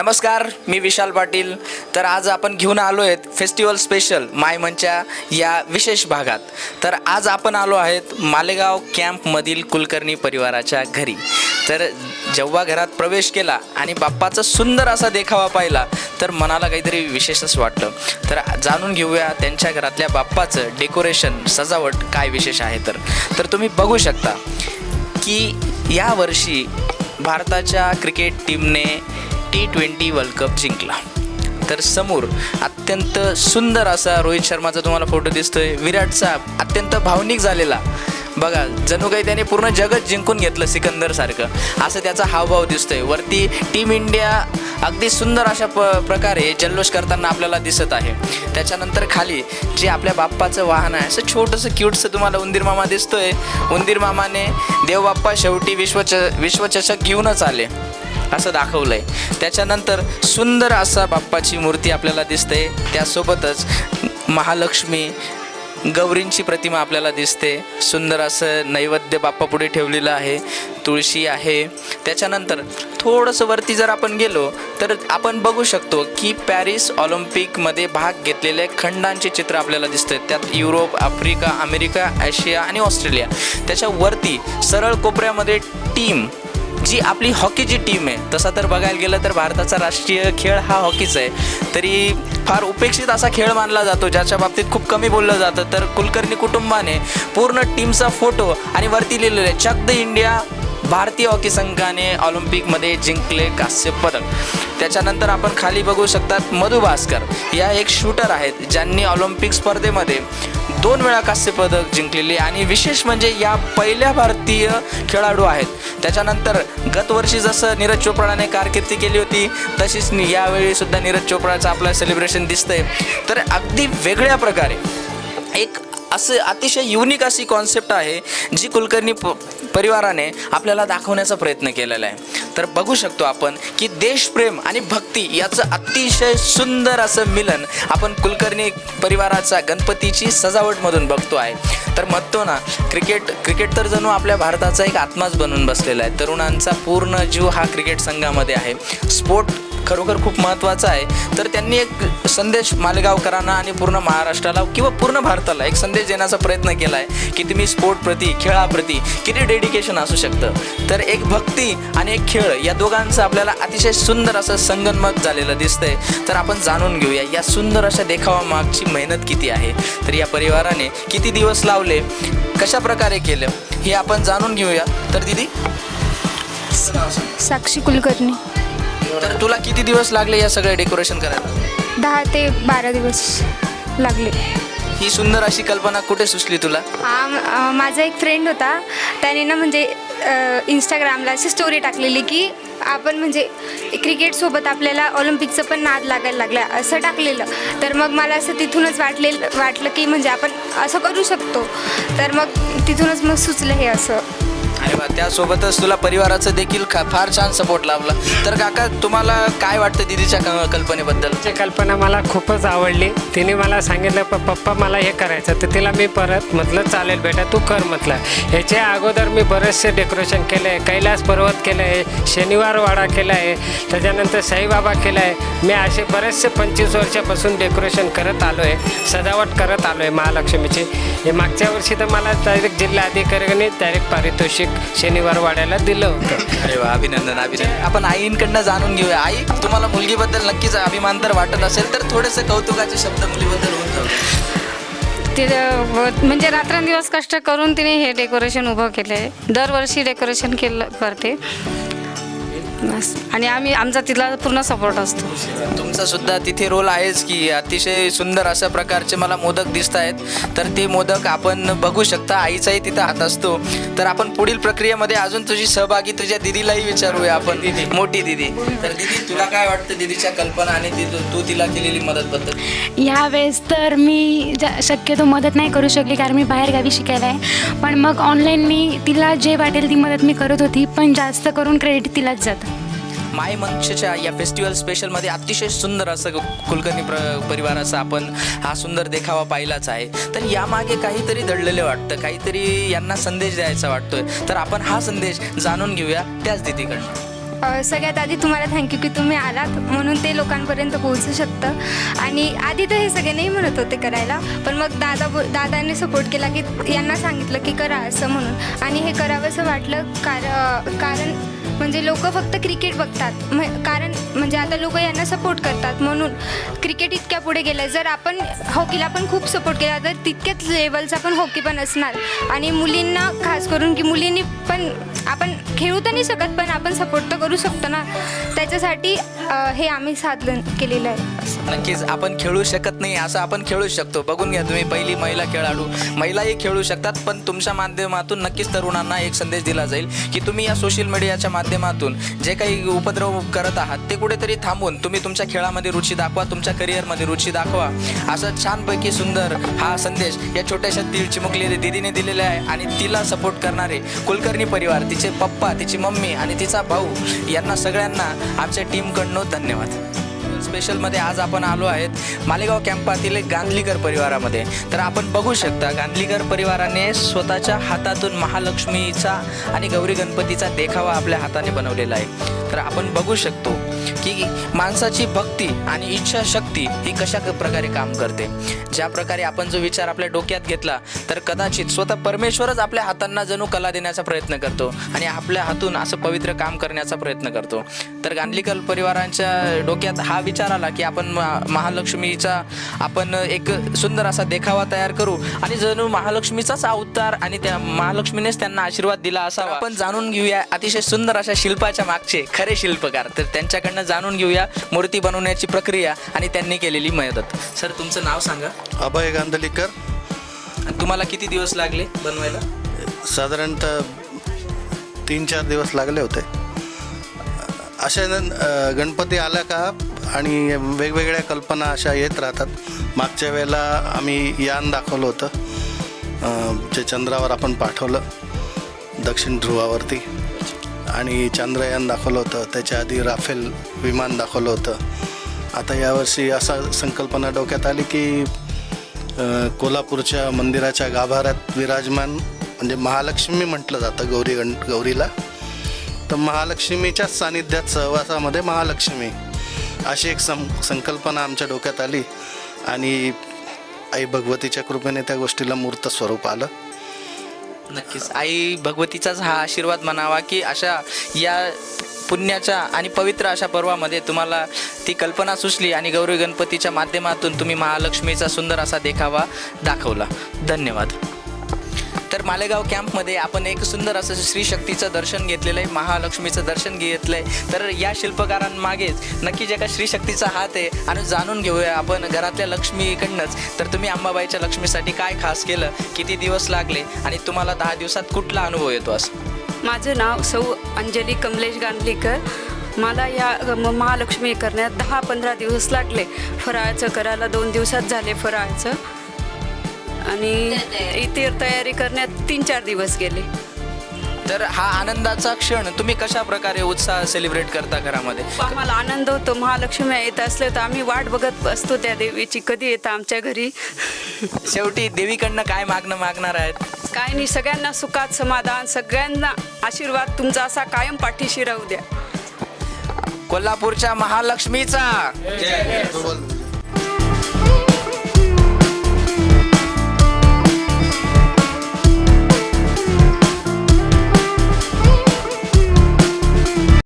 नमस्कार मी विशाल पाटील. तर आज आपण घेऊन आलो आहेत फेस्टिवल स्पेशल मायमनच्या या विशेष भागात. तर आज आपण आलो आहेत मालेगाव कॅम्पमधील कुलकर्णी परिवाराच्या घरी. तर जेव्हा घरात प्रवेश केला आणि बाप्पाचा सुंदर असा देखावा पाहिला तर मनाला काहीतरी विशेषच वाटलं. तर जाणून घेऊया त्यांच्या घरातल्या बाप्पाचं डेकोरेशन सजावट काय विशेष आहे तर. तर तुम्ही बघू शकता की यावर्षी भारताच्या क्रिकेट टीमने टी ट्वेंटी वर्ल्ड कप जिंकला. तर समोर अत्यंत सुंदर असा रोहित शर्माचा तुम्हाला फोटो दिसतोय. विराटचा अत्यंत भावनिक झालेला. बघा जणू काही त्याने पूर्ण जगत जिंकून घेतलं सिकंदरसारखं असं त्याचा हावभाव दिसतोय. वरती टीम इंडिया अगदी सुंदर अशा प प्रकारे जल्लोष करताना आपल्याला दिसत आहे. त्याच्यानंतर खाली जे आपल्या बाप्पाचं वाहन आहे असं छोटंसं क्यूटसं तुम्हाला उंदीर मामा दिसतोय. उंदीर मामाने देवबाप्पा शेवटी विश्वच विश्वचषक घेऊनच आले. असं दाखवलं आहे त्याच्यानंतर सुंदर असा बाप्पाची मूर्ती आपल्याला दिसते. त्यासोबतच महालक्ष्मी गौरींची प्रतिमा आपल्याला दिसते. सुंदर असं नैवेद्य बाप्पापुढे ठेवलेलं आहे. तुळशी आहे. त्याच्यानंतर थोडंसं वरती जर आपण गेलो तर आपण बघू शकतो की पॅरिस ऑलिम्पिकमध्ये भाग घेतलेले खंडांचे चित्र आपल्याला दिसते त्यात युरोप आफ्रिका अमेरिका आशिया आणि ऑस्ट्रेलिया. त्याच्यावरती सरळ कोपऱ्यामध्ये टीम जी आपली हॉकीची टीम आहे. तसा तर बघायला गेलं तर भारताचा राष्ट्रीय खेळ हा हॉकीच आहे. तरी फार उपेक्षित असा खेळ मानला जातो ज्याच्या बाबतीत खूप कमी बोललं जातं. तर कुलकर्णी कुटुंबाने पूर्ण टीमचा फोटो आणि वरती लिहिलेलं आहे चक द इंडिया. भारतीय हॉकी संघाने ऑलिम्पिकमध्ये जिंकले कांस्य पदक. त्याच्यानंतर आपण खाली बघू शकतात मधु भास्कर. या एक शूटर आहेत ज्यांनी ऑलिम्पिक स्पर्धेमध्ये दोन वेळा कांस्य पदक जिंकलेले आणि विशेष म्हणजे या पहिल्या भारतीय खेळाडू आहेत. त्याच्यानंतर गतवर्षी जसं नीरज चोप्राने कारकिर्दी केली होती तशीच यावेळी सुद्धा नीरज चोप्राचं आपलं सेलिब्रेशन दिसतंय. तर अगदी वेगळ्या प्रकारे एक असं अतिशय युनिक अशी कॉन्सेप्ट आहे जी कुलकर्णी प परिवाराने आपल्याला दाखवण्याचा प्रयत्न केलेला आहे. तर बघू शकतो आपण की देशप्रेम आणि भक्ती याचं अतिशय सुंदर असं मिलन आपण कुलकर्णी परिवाराचा गणपतीची सजावटमधून बघतो आहे. तर म्हणतो ना क्रिकेट क्रिकेट तर जणू आपल्या भारताचा एक आत्माच बनून बसलेला आहे. तरुणांचा पूर्ण जीव हा क्रिकेट संघामध्ये आहे. स्पोर्ट खरोखर खूप महत्त्वाचं आहे. तर त्यांनी एक संदेश मालेगावकरांना आणि पूर्ण महाराष्ट्राला किंवा पूर्ण भारताला एक संदेश देण्याचा प्रयत्न केला आहे की तुम्ही स्पोर्टप्रती खेळाप्रती किती डेडिकेशन असू शकतं. तर एक भक्ती आणि एक खेळ या दोघांचं आपल्याला अतिशय सुंदर असं संगनमत झालेलं दिसतंय. तर आपण जाणून घेऊया या सुंदर अशा देखावामागची मेहनत किती आहे? तर या परिवाराने किती दिवस लावले? कशा प्रकारे केलं? हे आपण जाणून घेऊया. तर दिदी? साक्षी कुलकर्णी. तर तुला किती दिवस लागले या सगळ्या डेकोरेशन करायला? दहा ते बारा दिवस लागले. ही सुंदर अशी कल्पना कुठे सुचली तुला? हा म- अं, माझा एक फ्रेंड होता. त्याने ना म्हणजे इंस्टाग्रामला अशी स्टोरी टाकलेली की आपण म्हणजे क्रिकेटसोबत आपल्याला ऑलिम्पिकचं पण नाद लागायला लागला असं टाकलेलं. तर मग मला असं तिथूनच वाटलेलं वाटलं की म्हणजे आपण असं करू शकतो. तर मग तिथूनच मग सुचलं हे असं. अरे वा त्यासोबतच तुला परिवाराचं देखील खा फार छान सपोर्ट लाभला. तर काका तुम्हाला काय वाटतं दिदीच्या क- कल्पनेबद्दल? तिची कल्पना मला खूपच आवडली. तिने मला सांगितलं "प- पप्पा मला हे करायचं तर तिला मी परत म्हटलं चालेल बेटा तू कर म्हटलं. ह्याच्या अगोदर मी बरेचसे डेकोरेशन केलं आहे कैलास पर्वत केलं आहे शनिवार वाडा केला आहे त्याच्यानंतर साईबाबा केला आहे मी असे बरेचसे पंचवीस वर्षापासून डेकोरेशन करत आलो आहे सजावट करत आलो आहे महालक्ष्मीची. हे मागच्या वर्षी तर मला डायरेक्ट जिल्हा अधिकाऱ्याने डायरेक्ट पारितोषिक शनिवार वाड्याला दिलं होतं. अरे वा अभिनंदन अभिनंदन. आपण आईंकडनं जाणून घेऊया. आई तुम्हाला मुलगीबद्दल नक्कीच अभिमान तर वाटत असेल तर थोडेसे कौतुकाचे शब्द मुलीबद्दल होऊन जाऊ. ते व- म्हणजे रात्रंदिवस कष्ट करून तिने हे डेकोरेशन उभं केलं आहे दरवर्षी डेकोरेशन केलं करते. बस. आणि आम्ही आमचा तिला पूर्ण सपोर्ट असतो. तुमचा सुद्धा तिथे रोल आहेच की अतिशय सुंदर अशा प्रकारचे मला मोदक दिसत आहेत. तर ते मोदक आपण बघू शकता आईचाही तिथं हात असतो. तर आपण पुढील प्रक्रियेमध्ये अजून तुझी सहभागी तुझ्या दिदीलाही विचारूया आपण. दिदी मोठी दिदी. तर दिदी तुला काय वाटतं दिदीच्या कल्पना आणि ती तू तिला केलेली मदतबद्दल ह्यावेळेस तर मी जा शक्यतो मदत नाही करू शकली कारण मी बाहेरगावी शिकायला आहे. पण मग ऑनलाईन मी तिला जे वाटेल ती मदत मी करत होती पण जास्त करून क्रेडिट तिलाच जातं. माय मंचच्या या फेस्टिवल स्पेशलमध्ये अतिशय सुंदर असं कुलकर्णी प्र परिवाराचा आपण हा सुंदर देखावा पाहिलाच आहे. तर यामागे काहीतरी दडलेले वाटतं काहीतरी यांना संदेश द्यायचा वाटतोय. तर आपण हा संदेश जाणून घेऊया त्याच दिदीकडनं. सगळ्यात आधी तुम्हाला थँक्यू की तुम्ही आलात म्हणून ते लोकांपर्यंत पोहोचू शकतं. आणि आधी तर हे सगळे नाही म्हणत होते करायला पण मग दादा बो दादांनी सपोर्ट केला की यांना सांगितलं की करा असं म्हणून. आणि हे करावंसं वाटलं कार कारण म्हणजे लोक फक्त क्रिकेट बघतात. म- कारण म्हणजे आता लोक यांना सपोर्ट करतात. म्हणून क्रिकेट इतक्या पुढे गेलं जर आपण हॉकीला पण खूप सपोर्ट केला तर तितक्याच लेवलचा पण हॉकी पण असणार. आणि मुलींना खास करून की मुलींनी पण आपण खेळू तर नाही शकत पण आपण सपोर्ट तर करू शकतो ना. त्याच्यासाठी हे आम्ही साधन केलेलं आहे. नक्कीच आपण खेळू शकत नाही असं आपण खेळू शकतो. बघून घ्या तुम्ही पहिली महिला खेळाडू. महिलाही खेळू शकतात पण तुमच्या माध्यमातून नक्कीच तरुणांना एक संदेश दिला जाईल की तुम्ही या सोशल मीडियाच्या माध्यमातून जे काही उपद्रव करत आहात ते कुठेतरी थांबून तुम्ही तुमच्या खेळामध्ये रुची दाखवा तुमच्या करिअरमध्ये रुची दाखवा. असं छानपैकी सुंदर हा संदेश या छोट्याशा दिल चिमुकली दिदीने दिलेला आहे आणि तिला सपोर्ट करणारे कुलकर्णी परिवार तिचे तिचे पप्पा तिची मम्मी आणि तिचा भाऊ यांना सगळ्यांना आमच्या टीमकडनं धन्यवाद. स्पेशलमध्ये आज आपण आलो आहेत मालेगाव कॅम्पातील एक गांधलीकर परिवारामध्ये. तर आपण बघू शकता गांधलीकर परिवाराने स्वतःच्या हातातून महालक्ष्मीचा आणि गौरी गणपतीचा देखावा आपल्या हाताने बनवलेला आहे. तर आपण बघू शकतो की माणसाची भक्ती आणि इच्छाशक्ती ही कशा प्रकारे काम करते. ज्या प्रकारे आपण जो विचार आपल्या डोक्यात घेतला तर कदाचित स्वतः परमेश्वरच आपल्या हातांना जणू कला देण्याचा प्रयत्न करतो आणि आपल्या हातून असं पवित्र काम करण्याचा प्रयत्न करतो. तर गांधलीकर परिवारांच्या डोक्यात हा विचार आला की आपण महालक्ष्मीचा आपण एक सुंदर असा देखावा तयार करू आणि जणू महालक्ष्मीचाच अवतार आणि त्या महालक्ष्मीनेच त्यांना आशीर्वाद दिला असावा. आपण जाणून घेऊया अतिशय सुंदर अशा शिल्पाच्या मागचे खरे शिल्पकार. तर त्यांच्याकडनं जाणून घेऊया मूर्ती बनवण्याची प्रक्रिया आणि त्यांनी केलेली मदत. सर तुमचं नाव सांगा. अभय गांधलीकर. आणि तुम्हाला किती दिवस लागले बनवायला? साधारणतः तीन चार दिवस लागले होते. अशा गणपती आला का आणि वेगवेगळ्या कल्पना अशा येत राहतात. मागच्या वेळेला आम्ही यान दाखवलं होतं. जे चंद्रावर आपण पाठवलं दक्षिण ध्रुवावरती. आणि चंद्रयान दाखवलं होतं. त्याच्या आधी राफेल विमान दाखवलं होतं. आता यावर्षी असा संकल्पना डोक्यात आली की कोल्हापूरच्या मंदिराच्या गाभाऱ्यात विराजमान म्हणजे महालक्ष्मी म्हटलं जातं गौरी गण गौरीला. तर महालक्ष्मीच्याच सानिध्यात सहवासामध्ये महालक्ष्मी अशी एक सं संकल्पना आमच्या डोक्यात आली. आणि आई भगवतीच्या कृपेने त्या गोष्टीला मूर्त स्वरूप आलं. नक्कीच. आई भगवतीचाच हा आशीर्वाद म्हणावा की अशा या पुण्याच्या आणि पवित्र अशा पर्वामध्ये तुम्हाला ती कल्पना सुचली आणि गौरी गणपतीच्या माध्यमातून तुम्ही महालक्ष्मीचा सुंदर असा देखावा दाखवला. धन्यवाद. तर मालेगाव कॅम्पमध्ये आपण एक सुंदर असं श्री शक्तीचं दर्शन घेतलेलं आहे महालक्ष्मीचं दर्शन घेतलं आहे तर या शिल्पकारांमागेच नक्कीच एका श्री शक्तीचा हात आहे आणि जाणून घेऊया आपण घरातल्या लक्ष्मीकडनंच. तर तुम्ही अंबाबाईच्या लक्ष्मीसाठी काय खास केलं किती दिवस लागले आणि तुम्हाला दहा दिवसात कुठला अनुभव येतो असं? माझं नाव सौ अंजली कमलेश गांधलीकर मला या म- महालक्ष्मी करण्यात दहा पंधरा दिवस लागले. फराळाचं करायला दोन दिवसात झाले फराळाचं. आणि इतर तयारी करण्यात तीन चार दिवस गेले. तर हा आनंदाचा क्षण तुम्ही कशा प्रकारे उत्साह सेलिब्रेट करता घरामध्ये? आम्हाला आनंद होतो. महालक्ष्मी येत असले तर आम्ही वाट बघत असतो त्या देवीची. कधी येतं आमच्या घरी? शेवटी देवीकडनं काय मागणं मागणार आहेत? काय नाही सगळ्यांना सुखात समाधान सगळ्यांना आशीर्वाद तुमचा असा कायम पाठीशी राहू द्या. कोल्हापूरच्या महालक्ष्मीचा! बोल.